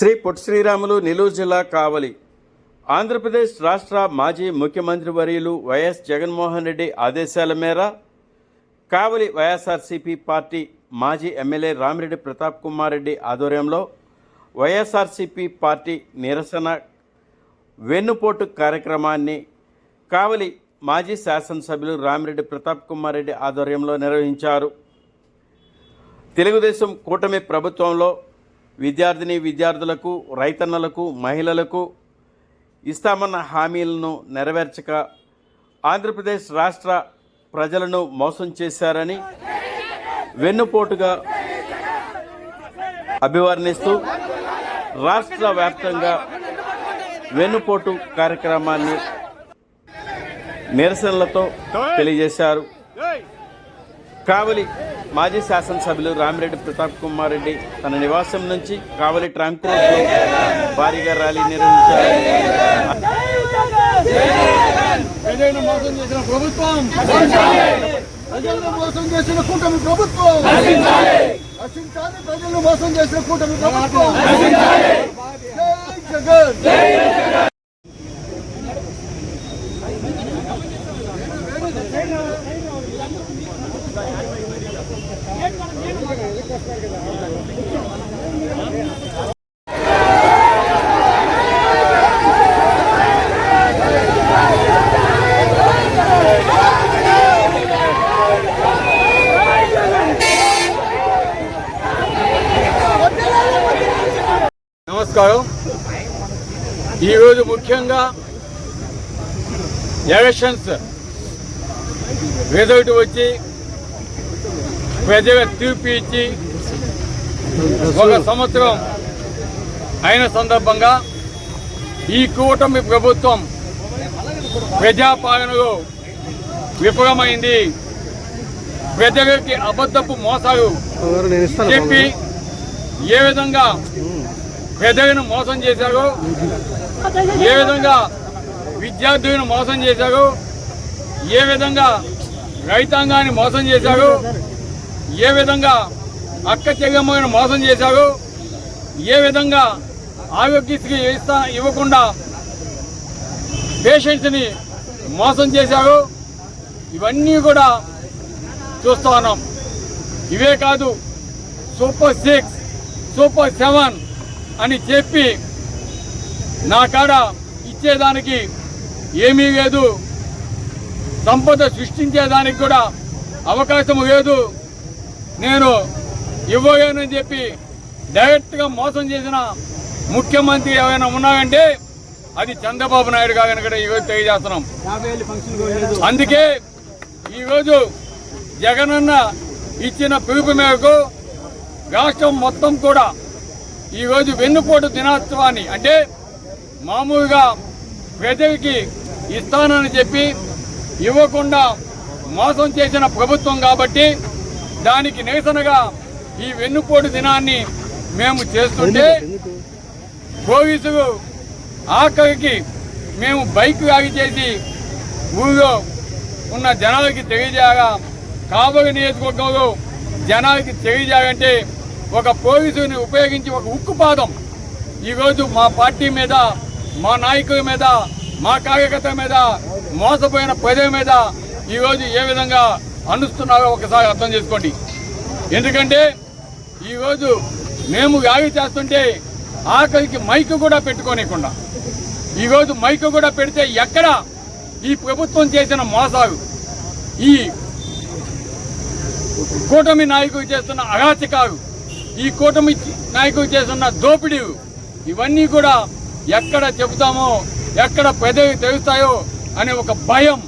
శ్రీ పొట్టి శ్రీరాములు నెల్లూరు జిల్లా కావలి. ఆంధ్రప్రదేశ్ రాష్ట్ర మాజీ ముఖ్యమంత్రి వర్యులు వైఎస్ జగన్మోహన్ రెడ్డి ఆదేశాల మేర కావలి వైఎస్ఆర్సీపీ పార్టీ మాజీ ఎమ్మెల్యే రామిరెడ్డి ప్రతాప్ కుమార్ రెడ్డి ఆధ్వర్యంలో వైఎస్ఆర్సీపీ పార్టీ నిరసన వెన్నుపోటు కార్యక్రమాన్ని కావలి మాజీ శాసనసభ్యులు రామిరెడ్డి ప్రతాప్ కుమార్ రెడ్డి ఆధ్వర్యంలో నిర్వహించారు. తెలుగుదేశం కూటమి ప్రభుత్వంలో విద్యార్థిని విద్యార్థులకు రైతన్నలకు మహిళలకు ఇస్తామన్న హామీలను నెరవేర్చక ఆంధ్రప్రదేశ్ రాష్ట్ర ప్రజలను మోసం చేశారని వెన్నుపోటుగా అభివర్ణిస్తూ రాష్ట్ర వ్యాప్తంగా వెన్నుపోటు కార్యక్రమాన్ని నిరసనలతో తెలియజేశారు. కావలి మాజీ శాసనసభ్యులు రామిరెడ్డి ప్రతాప్ కుమార్ రెడ్డి తన నివాసం నుంచి కావలి ట్రంక్ రోడ్లో భారీగా ర్యాలీ నిర్వహించారు. ప్రజలను మోసం చేసిన ప్రభుత్వం. ప్రజలను మోసం చేసిన కూటమి ప్రభుత్వం. ప్రజలను మోసం చేసిన కూటమి ప్రభుత్వం. జై జగన్. నమస్కారం. ఈరోజు ముఖ్యంగా ఎలక్షన్స్. రిజల్ట్ వచ్చి పెద్దగా తీర్పు ఇచ్చి ఒక సంవత్సరం అయిన సందర్భంగా ఈ కూటమి ప్రభుత్వం ప్రజాపాలనలో విఫలమైంది. ప్రజలకి అబద్ధపు మోసాలు చెప్పి ఏ విధంగా ప్రజలను మోసం చేశారు ఏ విధంగా విద్యార్థులను మోసం చేశారు ఏ విధంగా రైతాంగాన్ని మోసం చేశారు ఏ విధంగా అక్క చెల్లెమ్మలను మోసం చేశారు ఏ విధంగా ఆరోగ్యశ్రీ ఇస్తా ఇవ్వకుండా పేషెంట్స్ని మోసం చేశారు ఇవన్నీ కూడా చూస్తూ ఉన్నాం. ఇవే కాదు సూపర్ సిక్స్ సూపర్ సెవెన్ అని చెప్పి నా కాడ ఇచ్చేదానికి ఏమీ లేదు. సంపద సృష్టించేదానికి కూడా అవకాశం లేదు. నేను ఇవ్వలేనని చెప్పి డైరెక్ట్గా మోసం చేసిన ముఖ్యమంత్రి ఎవరైనా ఉన్నారంటే అది చంద్రబాబు నాయుడు గారిని కూడా ఈరోజు తెలియజేస్తున్నాం. అందుకే ఈరోజు జగనన్న ఇచ్చిన పిలుపు మేరకు రాష్ట్రం మొత్తం కూడా ఈరోజు వెన్నుపోటు దినోత్సవాన్ని అంటే మామూలుగా ప్రజలకి ఇస్తానని చెప్పి ఇవ్వకుండా మోసం చేసిన ప్రభుత్వం కాబట్టి దానికి నిరసనగా ఈ వెన్నుపోటు దినాన్ని మేము చేస్తుంటే పోలీసులు ఆఖరికి మేము బైక్ ఆగి చేసి ఊళ్ళో ఉన్న జనాలకి తెలియజేయగా కాబోయే నియోజకవర్గంలో జనాలకి తెలియజేయాలంటే ఒక పోలీసుని ఉపయోగించి ఒక ఉక్కుపాదం ఈరోజు మా పార్టీ మీద మా నాయకుల మీద మా కార్యకర్తల మీద మోసపోయిన ప్రజల మీద ఈరోజు ఏ విధంగా అనుస్తున్నారో ఒకసారి అర్థం చేసుకోండి. ఎందుకంటే ఈరోజు మేము యాగి చేస్తుంటే ఆఖరికి మైకు కూడా పెట్టుకోనికుండా. ఈరోజు మైకు కూడా పెడితే ఎక్కడ ఈ ప్రభుత్వం చేసిన మోసాలు? ఈ కూటమి నాయకులు చేస్తున్న అరాచకాలు ఈ కూటమి నాయకులు చేస్తున్న దోపిడీ ఇవన్నీ కూడా ఎక్కడ చెబుతామో ఎక్కడ పెదవి తెలుస్తాయో అనే ఒక భయం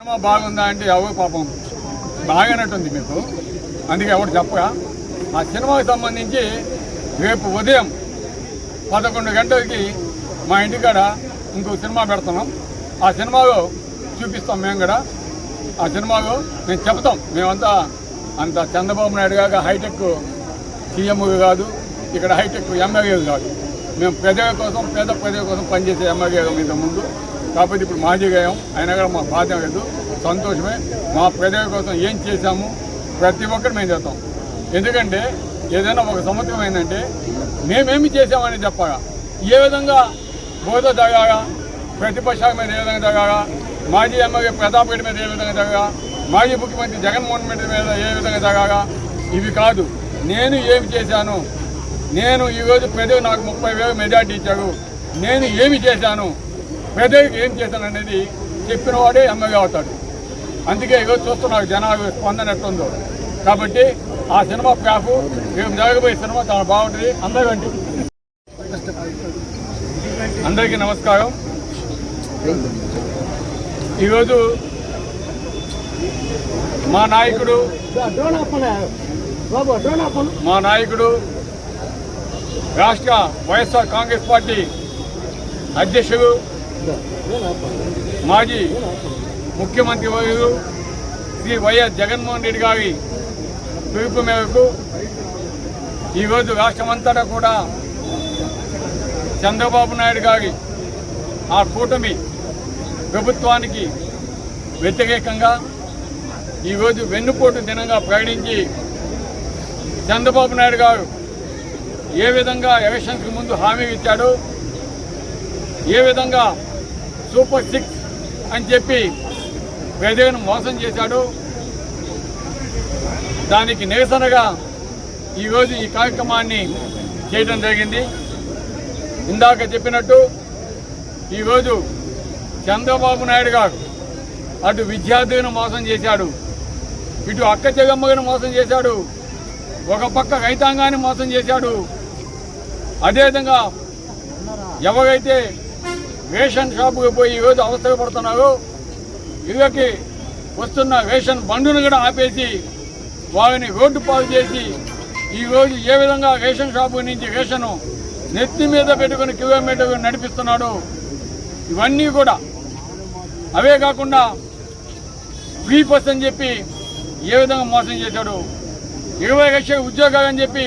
బాగుందా అంటే ఎవరు పాపం బాగానట్టుంది మీకు. అందుకే ఎవరు చెప్పగా ఆ సినిమాకి సంబంధించి రేపు ఉదయం పదకొండు గంటలకి మా ఇంటికాడ ఇంకో సినిమా పెడుతున్నాం. ఆ సినిమాలో చూపిస్తాం మేము కూడా. ఆ సినిమాలో మేము చెప్తాం మేమంతా అంత చంద్రబాబు నాయుడు కాక హైటెక్ సీఎం కాదు ఇక్కడ హైటెక్ ఎమ్మెల్యేలు కాదు. మేము ప్రజల కోసం పేద ప్రజల కోసం పనిచేసే ఎమ్మెల్యే ఇంత ముందు కాకపోతే ఇప్పుడు మాజీ గాయం. అయినా కూడా మా బాధ్యత లేదు. సంతోషమే. మా ప్రజల కోసం ఏం చేశాము ప్రతి ఒక్కరు మేము చేస్తాం. ఎందుకంటే ఏదైనా ఒక సంవత్సరం ఏంటంటే మేమేమి చేసామని చెప్పగా ఏ విధంగా బోధ జరగాగా ప్రతిపక్షాల మీద ఏ విధంగా జరగాగా మాజీ ఎమ్మెల్యే ప్రతాప్ రెడ్డి మీద ఏ విధంగా జరగా మాజీ ముఖ్యమంత్రి జగన్మోహన్ రెడ్డి మీద ఏ విధంగా జరగాగా ఇవి కాదు. నేను ఏమి చేశాను? నేను ఈరోజు ప్రజలు నాకు ముప్పై వేలు మెజార్టీ ఇచ్చారు. నేను ఏమి చేశాను? ప్రజలకు ఏం చేశాననేది చెప్పిన వాడే ఎమ్మెల్యే అవుతాడు. అందుకే ఈరోజు చూస్తున్నారు జనాలు స్పందన ఎట్లుందో. కాబట్టి ఆ సినిమా ప్యాపు మేము జరగబోయే సినిమా చాలా బాగుంటుంది. అందరూ అందరికీ నమస్కారం. ఈరోజు మా నాయకుడు మా నాయకుడు రాష్ట్ర వైఎస్ఆర్ కాంగ్రెస్ పార్టీ అధ్యక్షుడు మాజీ ముఖ్యమంత్రి వర్యులు శ్రీ వైఎస్ జగన్మోహన్ రెడ్డి గారి పిలుపు మేరకు ఈరోజు రాష్ట్రమంతటా కూడా చంద్రబాబు నాయుడు గారి ఆ కూటమి ప్రభుత్వానికి వ్యతిరేకంగా ఈరోజు వెన్నుపోటు దినంగా ప్రకటించి చంద్రబాబు నాయుడు గారు ఏ విధంగా ఎలక్షన్స్కి ముందు హామీ ఇచ్చాడో ఏ విధంగా సూపర్ సిక్స్ అని చెప్పి ప్రజలను మోసం చేశాడు. దానికి నిరసనగా ఈరోజు ఈ కార్యక్రమాన్ని చేయడం జరిగింది. ఇందాక చెప్పినట్టు ఈరోజు చంద్రబాబు నాయుడు గారు అటు విద్యార్థులను మోసం చేశాడు. ఇటు అక్క చెగమ్మలను మోసం చేశాడు. ఒక పక్క రైతాంగాన్ని మోసం చేశాడు. అదేవిధంగా ఎవరైతే రేషన్ షాపుకి పోయి ఈరోజు అవస్థలు పడుతున్నారో ఇళ్ళకి వస్తున్న రేషన్ బండును కూడా ఆపేసి వారిని రోడ్డు పాలు చేసి ఈరోజు ఏ విధంగా రేషన్ షాపు నుంచి రేషను నెత్తి మీద పెట్టుకుని కిలోమీటర్ నడిపిస్తున్నాడు. ఇవన్నీ కూడా అవే కాకుండా ఫ్రీ బస్ అని చెప్పి ఏ విధంగా మోసం చేశాడు. ఇరవై లక్షల ఉద్యోగాలని అని చెప్పి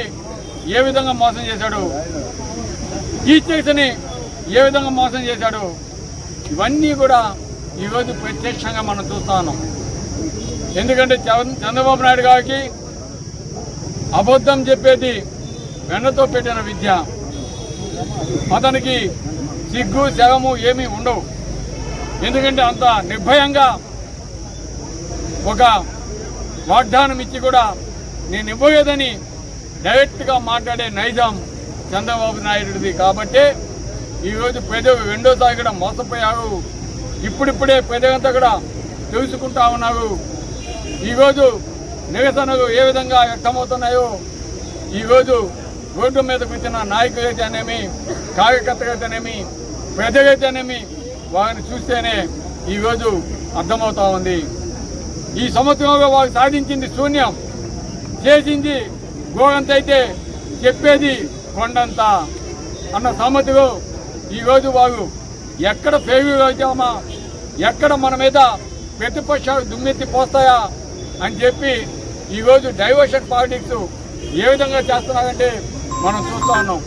ఏ విధంగా మోసం చేశాడు. టీచర్స్ని ఏ విధంగా మోసం చేశాడు? ఇవన్నీ కూడా ఈరోజు ప్రత్యక్షంగా మనం చూస్తా ఉన్నాం. ఎందుకంటే చంద్రబాబు నాయుడు గారికి అబద్ధం చెప్పేది వెన్నతో పెట్టిన విద్య. అతనికి సిగ్గు శవము ఏమీ ఉండవు. ఎందుకంటే అంత నిర్భయంగా ఒక వాగ్దానం ఇచ్చి కూడా నేను ఇవ్వలేదని డైరెక్ట్గా మాట్లాడే నైజాం చంద్రబాబు నాయుడుది. కాబట్టి ఈరోజు ప్రజలు రెండోసారి కూడా మోసపోయారు. ఇప్పుడిప్పుడే ప్రజలంతా కూడా తెలుసుకుంటా ఉన్నారు. ఈరోజు నిరసనలు ఏ విధంగా వ్యక్తమవుతున్నాయో ఈరోజు రోడ్డు మీదకు వచ్చిన నాయకులైతేనేమి కార్యకర్తలైతేనేమి ప్రజలైతేనేమి వారిని చూస్తేనే ఈరోజు అర్థమవుతా ఉంది. ఈ సంవత్సరంలో వారు సాధించింది శూన్యం. చేసింది గోరంత అయితే చెప్పేది కొండంత. అన్న సామెతలో ఈరోజు వారు ఎక్కడ ఫెయిల్యూర్ అవుతామా? ఎక్కడ మన మీద ప్రతిపక్షాలు దుమ్మెత్తి పోస్తాయా? అని చెప్పి ఈరోజు డైవర్షన్ పాలిటిక్స్ ఏ విధంగా చేస్తున్నారంటే మనం చూస్తూ ఉన్నాం.